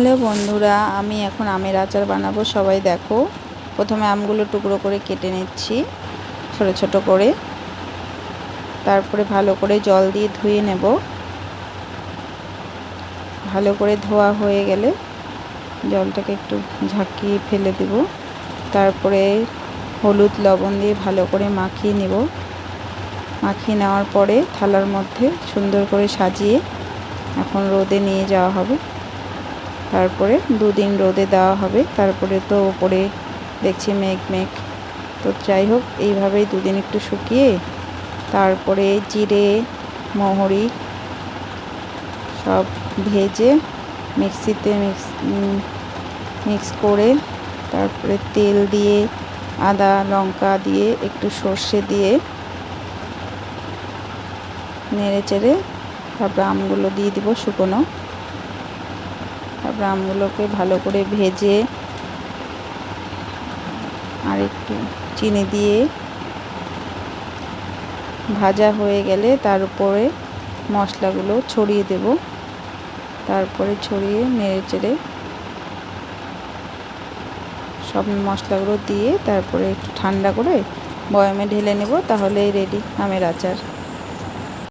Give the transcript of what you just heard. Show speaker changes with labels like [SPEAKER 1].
[SPEAKER 1] Hello বন্ধুরা, আমি এখন আমের আচার বানাবো, সবাই দেখো। প্রথমে আমগুলো টুকরো করে কেটে নিচ্ছি, ছোট ছোট করে। তারপরে ভালো করে জল দিয়ে ধুয়ে নেব। ভালো করে ধোয়া হয়ে গেলে জলটাকে একটু ঝাঁকিয়ে ফেলে দেব। তারপরে হলুদ লবণ দিয়ে ভালো করে মাখিয়ে নেব। মাখিয়ে নেওয়ার পরে থালার মধ্যে সুন্দর করে সাজিয়ে এখন রোদে নিয়ে যাওয়া হবে। তারপরে দুদিন রোদে দেওয়া হবে। তারপরে তো ওপরে দেখছি মেঘ মেঘ। তো যাই হোক, এইভাবেই দুদিন একটু শুকিয়ে তারপরে জিরে, মহরি সব ভেজে মিক্সিতে মিক্স মিক্স করে তারপরে তেল দিয়ে, আদা, লঙ্কা দিয়ে একটু সর্ষে দিয়ে নেড়ে চেড়ে তারপরে আমগুলো দিয়ে দিব শুকনো। তারপর আমগুলোকে ভালো করে ভেজে আর একটু চিনি দিয়ে ভাজা হয়ে গেলে তার উপরে মশলাগুলো ছড়িয়ে দেব। তারপরে ছড়িয়ে নেড়ে চেড়ে সব মশলাগুলো দিয়ে তারপরে একটু ঠান্ডা করে বয়ামে ঢেলে নেব, তাহলেই রেডি আমের আচার।